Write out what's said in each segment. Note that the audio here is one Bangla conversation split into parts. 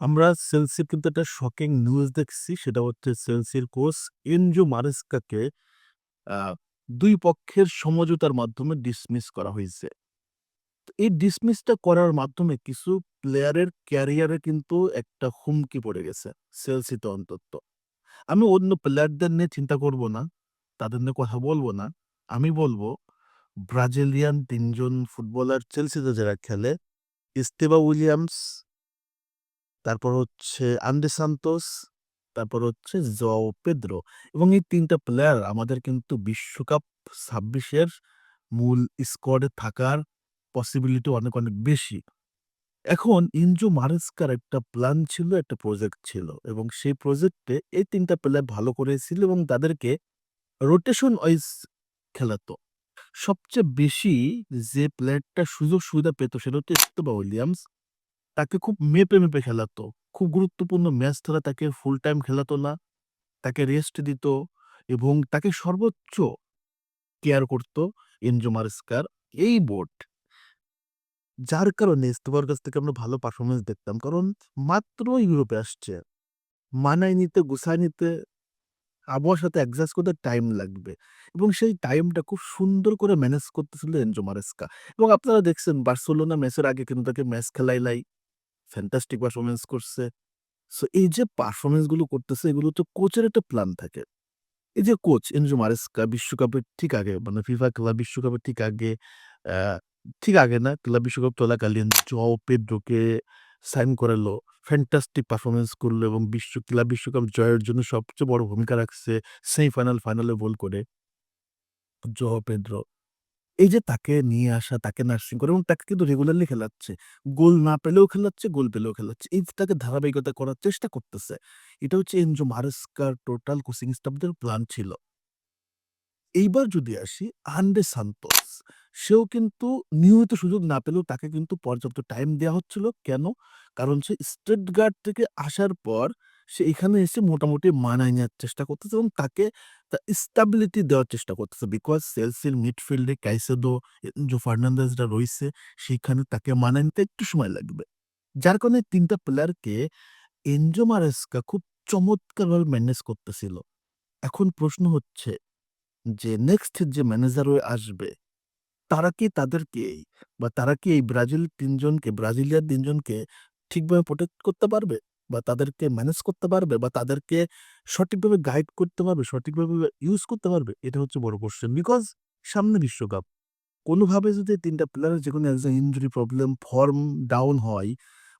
আমরা সেলসির কিন্তু একটা শকিং নিউজ দেখছি। সেটা হচ্ছে সেলসির কোচ এনজো মারেস্কাকে ২ পক্ষের সমঝোতার মাধ্যমে ডিসমিস করা হয়েছে এই ডিসমিসটা করার মাধ্যমে কিছু প্লেয়ারের ক্যারিয়ারে কিন্তু একটা হুমকি পড়ে গেছে। চেলসিতে অন্তত। আমি অন্য প্লেয়ারদের নিয়ে চিন্তা করব না। তাদের নিয়ে কথা বলব না। আমি বলব ব্রাজিলিয়ান তিনজন ফুটবলার চেলসিতে যারা খেলে, ইস্তেভা উইলিয়ামস তারপর হচ্ছে আন্ডে সান্তোস, তারপর হচ্ছে জোয়াও পেদ্রো এবং এই ৩ টা প্লেয়ার আমাদের কিন্তু বিশ্বকাপ ছাব্বিশের মূল স্কোয়াডে থাকার পসিবিলিটি অনেক, অনেক বেশি। এখন ইনজো মারেস্কার একটা প্ল্যান ছিল, একটা প্রজেক্ট ছিল এবং সেই প্রজেক্টে এই ৩ টা প্লেয়ার ভালো করেছিল এবং তাদেরকে রোটেশন ওয়াইজ খেলাতো। সবচেয়ে বেশি যে প্লেয়ারটা সুযোগ সুবিধা পেত সেটা হচ্ছে ইস্তেভা উইলিয়ামস। তাকে খুব মেপে, মেপে খেলাতো। খুব গুরুত্বপূর্ণ ম্যাচ ছাড়া তাকে ফুল টাইম খেলাতো না। তাকে রেস্ট দিত এবং তাকে সর্বোচ্চ কেয়ার করত এনজো মারেস্কার এই বোর্ড। যার কারণে ইস্তেভার কাছ থেকে আমরা ভালো পারফরমেন্স দেখতাম। কারণ মাত্র ইউরোপে আসছে। মানায় নিতে, গুছায় নিতে, আবহাওয়ার সাথে অ্যাডজাস্ট করতে টাইম লাগবে এবং সেই টাইমটা খুব সুন্দর করে ম্যানেজ করতেছিল এনজো মারেস্কা এবং আপনারা দেখছেন বার্সেলোনা ম্যাচের আগে কিন্তু তাকে ম্যাচ খেলাই খেলাইলাই। ফ্যান্টাস্টিক পারফরমেন্স করছে। সো এই যে পারফরমেন্সগুলো করতেছে এগুলো তো কোচের একটা প্ল্যান থাকে। এই যে কোচ এনজো মারেস্কা বিশ্বকাপের ঠিক আগে মানে ফিফা ক্লাব বিশ্বকাপের ঠিক আগে ঠিক আগে না ক্লাব বিশ্বকাপ চলাকালীন জোয়াও পেদ্রোকে সাইন করালো। ফ্যান্টাস্টিক পারফরমেন্স করল এবং বিশ্ব ক্লাব বিশ্বকাপ জয়ের জন্য সবচেয়ে বড় ভূমিকা রাখছে সেমিফাইনাল, ফাইনালে গোল করে। Joao Pedro. এই যে তাকে নিয়ে আসা, তাকে নার্সিং করে এবং তাকে কিন্তু রেগুলারলি খেলাচ্ছে। গোল না পেলেও খেলাচ্ছে, গোল পেলেও খেলাচ্ছে। এই তাকে ধারাবাহিকতা করার চেষ্টা করতেছে। এটা হচ্ছে এনজো মারেস্কার টোটাল কোচিং স্টাফদের প্ল্যান ছিল। এইবার যদি আসি আন্ডে সান্তোস। সেও কিন্তু নিয়মিত সুযোগ না পেলেও তাকে কিন্তু পর্যাপ্ত টাইম দেওয়া হচ্ছিল। কেন? কারণ সে স্টেট গার্ড থেকে আসার পর সে এখানে এসে মোটামুটি মানায় নেওয়ার চেষ্টা করতেছে এবং তাকে তা স্টেবিলিটি দেওয়ার চেষ্টা করতেছে। বিকজ চেলসির মিডফিল্ডে কাইসেদো, এনজো ফার্নান্দেজরা রয়েছে সেখানে তাকে মানায় নিতে একটু সময় লাগবে। যার কারণে তিনটা প্লেয়ারকে এনজো মারেস্কা খুব চমৎকারভাবে ম্যানেজ করতেছিল। এখন প্রশ্ন হচ্ছে যে নেক্সট যে ম্যানেজার হয়ে আসবে, তারা কি তাদেরকে বা তারা কি এই ব্রাজিল তিনজনকে ব্রাজিলিয়ার তিনজনকে ঠিকভাবে প্রোটেক্ট করতে পারবে? বা তাদেরকে ম্যানেজ করতে পারবে? বা তাদেরকে সঠিকভাবে গাইড করতে পারবে? সঠিকভাবে ইউজ করতে পারবে? এটা হচ্ছে বড় কোশ্চেন বিকজ সামনে বিশ্বকাপ। কোনোভাবে যদি ৩ টা প্লেয়ারের যেকোনো একজন ইনজুরি প্রবলেম, ফর্ম ডাউন হয়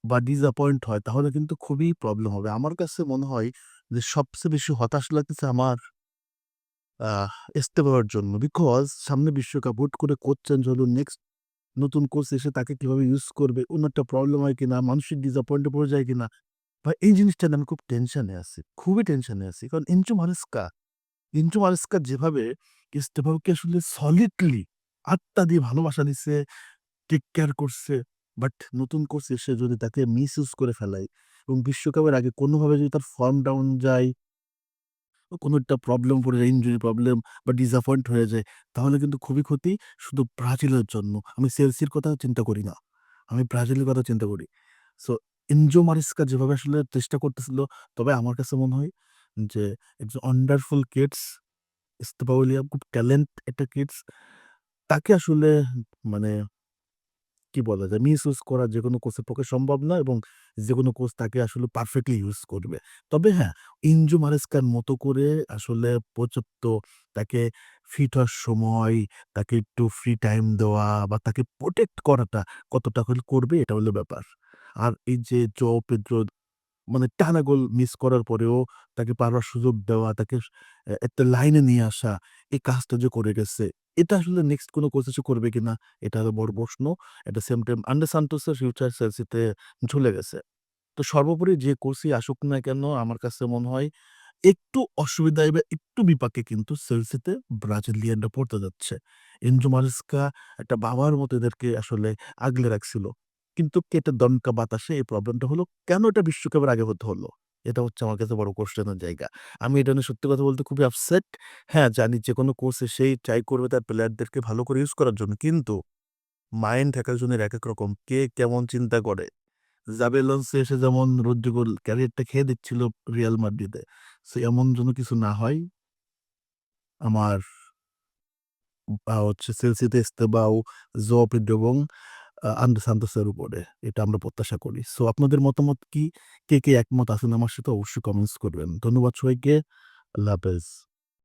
বা ডিসঅ্যাপয়েন্ট হয় তাহলে কিন্তু খুবই প্রবলেম হবে। আমার কাছে মনে হয় যে সবচেয়ে বেশি হতাশ লাগতেছে আমার আহ ইস্তেভার জন্য। বিকজ সামনে বিশ্বকাপ হুট করে কোচ চেঞ্জ হলো। নেক্সট নতুন কোচ এসে তাকে কীভাবে ইউজ করবে? অন্য একটা প্রবলেম হয় কিনা? মানসিক ডিসঅ্যাপয়েন্ট পড়ে যায় কিনা? ভাই এই জিনিসটা আমি খুব টেনশনে আছি। খুবই টেনশনে আছি। কারণ এনজো মারেস্কা, এনজো মারেস্কা যেভাবে ইস্তেভাকে আসলে সলিডলি আত্মা দিয়ে ভালোবাসা দিছে, টেক কেয়ার করছে। বাট নতুন কোচ এসে যদি তাকে মিসইউজ করে ফেলায় এবং বিশ্বকাপের আগে কোনোভাবে যদি তার ফর্ম ডাউন যায় কোনো একটা প্রবলেম পড়ে যায়, ইনজুরি প্রবলেম বা ডিসঅ্যাপয়েন্ট হয়ে যায়, তাহলে কিন্তু খুবই ক্ষতি শুধু ব্রাজিলের জন্য। আমি সেলসির কথা চিন্তা করি না। আমি ব্রাজিলের কথা চিন্তা করি। সো এনজো মারেস্কা যেভাবে আসলে চেষ্টা করতেছিল, তবে আমার কাছে মনে হয় যে একজন ওয়ান্ডারফুল কিডস ইস্তেভা উইলিয়াম খুব ট্যালেন্ট একটা কিডস। তাকে আসলে মানে কি বলা যায়? মিসইউজ করা যে কোনো কোচের পক্ষে সম্ভব না এবং যে কোনো কোচ তাকে আসলে পারফেক্টলি ইউজ করবে। তবে হ্যাঁ, এনজো মারেস্কার মতো করে আসলে পর্যাপ্ত তাকে ফিট হওয়ার সময়, তাকে একটু ফ্রি টাইম দেওয়া বা তাকে প্রোটেক্ট করাটা কতটা করবে এটা হলো ব্যাপার। আর এই যে পেদ্রো মানে টানা গোল মিস করার পরেও তাকে বারবার সুযোগ দেওয়া, তাকে একটা লাইনে নিয়ে আসা, এই কাজটা যে করে গেছে, এটা আসলে নেক্সট কোনো কোচ এসে করবে কিনা? এটা হলো বড় প্রশ্ন। এটা সেম টাইম আন্ডার সান্তোসের ফিউচার চেলসিতে ঝুলে গেছে। তো সর্বোপরি যে কোচই আসুক না কেন আমার কাছে মনে হয় একটু অসুবিধায় বা একটু বিপাকে কিন্তু চেলসিতে ব্রাজিলিয়ানরা পড়তে যাচ্ছে। এনজো মারেস্কা একটা বাবার মতো এদেরকে আসলে আগলে রাখছিল। কিন্তু কেটে দমকা বাতাসে এই প্রবলেমটা হলো। কেন এটা বিশ্বকাপের আগে হতে হলো? এটা হচ্ছে আমার কাছে বড় কোশ্চেনের জায়গা। আমি এটা নিয়ে সত্যি কথা বলতে খুবই আপসেট। হ্যাঁ, জানি যেকোনো কোচ এসেই ট্রাই করবে তার প্লেয়ারদেরকে ভালো করে ইউজ করার জন্য। কিন্তু মাইন্ড থাকার জন্য এক এক রকম। কে কেমন চিন্তা করে? জাবি আলোনসো এসে যেমন রদ্রিগোর ক্যারিয়ারটা খেয়ে দিচ্ছিল রিয়াল মাদ্রিদে। সো এমন যেন কিছু না হয়। আমার হচ্ছে সেলসিতে জোয়াও পেদ্রো এবং আন্দ্রে সান্তোসের উপরে। এটা আমরা প্রত্যাশা করি। সো আপনাদের মতামত কি? কে, কে একমত আছেন আমার সাথে অবশ্যই কমেন্টস করবেন। ধন্যবাদ সবাইকে। আল্লাহ হাফেজ।